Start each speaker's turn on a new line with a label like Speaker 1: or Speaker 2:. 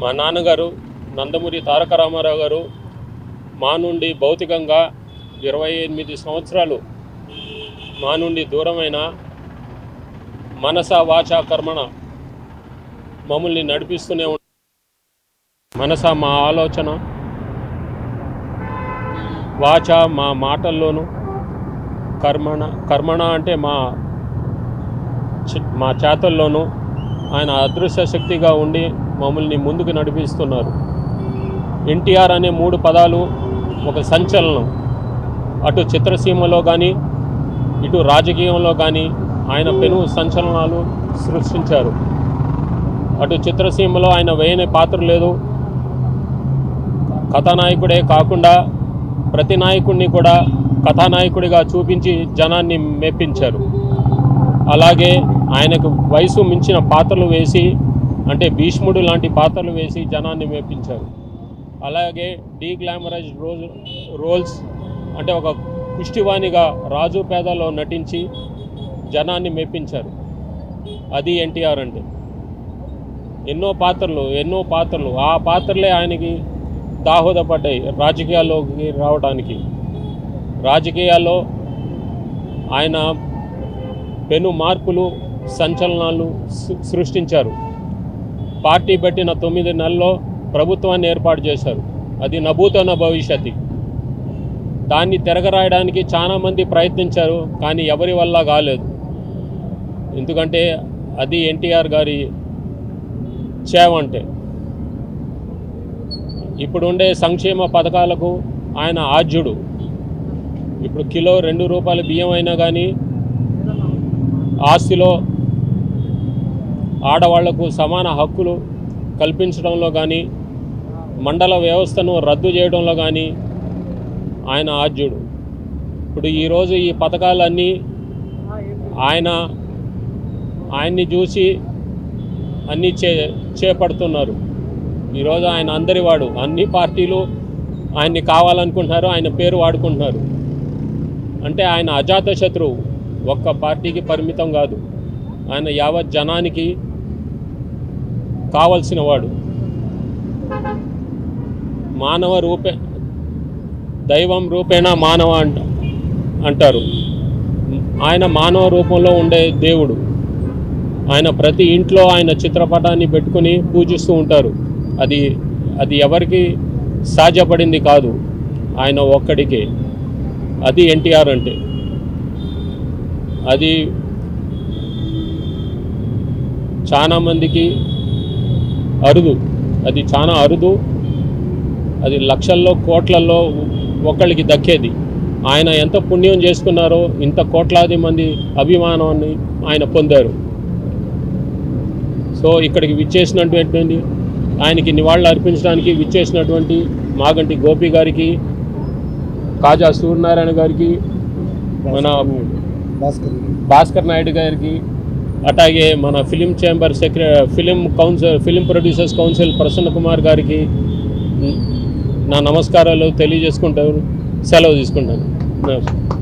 Speaker 1: మా నాన్నగారు నందమూరి తారక రామారావు గారు మా నుండి భౌతికంగా ఇరవై ఎనిమిది సంవత్సరాలు మా నుండి దూరమైన మనస వాచ కర్మణ మమ్మల్ని నడిపిస్తూనే ఉం మనస మా ఆలోచన వాచ మా మాటల్లోనూ కర్మణ కర్మణ అంటే మా మా చేతల్లోనూ ఆయన అదృశ్య శక్తిగా ఉండి మమ్మల్ని ముందుకు నడిపిస్తున్నారు. ఎన్టీఆర్ అనే మూడు పదాలు ఒక సంచలనం. అటు చిత్రసీమలో కానీ ఇటు రాజకీయంలో కానీ ఆయన పెను సంచలనాలు సృష్టించారు. అటు చిత్రసీమలో ఆయన వేయని పాత్ర లేదు. కథానాయకుడే కాకుండా ప్రతి నాయకుడిని కూడా కథానాయకుడిగా చూపించి జనాన్ని మెప్పించారు. అలాగే ఆయనకు వయసు మించిన పాత్రలు వేసి అంటే భీష్ముడు లాంటి పాత్రలు వేసి జనాన్ని మేపించారు. అలాగే డీ గ్లామరైజ్ రోజ్ రోల్స్ అంటే ఒక కుష్టివాణిగా రాజు పేదలో నటించి జనాన్ని మెప్పించారు అది ఎన్టీఆర్ అంటే. ఎన్నో పాత్రలు ఎన్నో పాత్రలు. ఆ పాత్రలే ఆయనకి దాహోదపడ్డాయి రాజకీయాల్లోకి రావడానికి రాజకీయాల్లో ఆయన పెను మార్పులు సంచలనాలు సృష్టించారు. పార్టీ పెట్టిన తొమ్మిది నెలల్లో ప్రభుత్వాన్ని ఏర్పాటు చేశారు. అది నభూతన భవిష్యత్తు. దాన్ని తిరగరాయడానికి చాలామంది ప్రయత్నించారు కానీ ఎవరి వల్ల కాలేదు. ఎందుకంటే అది ఎన్టీఆర్ గారి చేవంటే. ఇప్పుడుండే ఇప్పుడు ఉండే సంక్షేమ పథకాలకు ఆయన ఆద్యుడు ఇప్పుడు కిలో రెండు రూపాయల బియ్యం అయినా కానీ ఆస్తిలో ఆడవాళ్ళకు సమాన హక్కులు కల్పించడంలో కానీ మండల వ్యవస్థను రద్దు చేయడంలో కానీ ఆయన ఆద్యుడు ఇప్పుడు ఈరోజు ఈ పథకాలన్నీ ఆయన ఆయన్ని చూసి అన్నీ చే చేపడుతున్నారు. ఈరోజు ఆయన అందరివాడు అన్ని పార్టీలు ఆయన్ని కావాలనుకుంటున్నారు ఆయన పేరు వాడుకుంటున్నారు. అంటే ఆయన అజాత శత్రువు. ఒక్క పార్టీకి పరిమితం కాదు. ఆయన యావత్ జనానికి కావలసిన వాడు. మానవ రూపే దైవం రూపేణ మానవ అంట అంటారు. ఆయన మానవ రూపంలో ఉండే దేవుడు. ఆయన ప్రతి ఇంట్లో ఆయన చిత్రపటాన్ని పెట్టుకుని పూజిస్తూ ఉంటారు. అది అది ఎవరికి సాధ్యపడింది కాదు. ఆయన ఒక్కడికే. అది ఎన్టీఆర్ అంటే. అది చాలా మందికి అరుదు. అది చాలా అరుదు. అది లక్షల్లో కోట్లల్లో ఒకళ్ళకి దక్కేది. ఆయన ఎంత పుణ్యం చేసుకున్నారో ఇంత కోట్లాది మంది అభిమానాన్ని ఆయన పొందారు. సో ఇక్కడికి విచ్చేసినటువంటి ఆయనకి నివాళులు అర్పించడానికి విచ్చేసినటువంటి మాగంటి గోపి గారికి కాజా సూర్యనారాయణ గారికి మన
Speaker 2: భాస్కర్
Speaker 1: నాయుడు గారికి అట్లాగే మన film chamber సెక్ర film council film producers council Prasanna Kumar గారికి నా నమస్కారాలు తెలియజేసుకుంటాను సెలవు తీసుకుంటాను.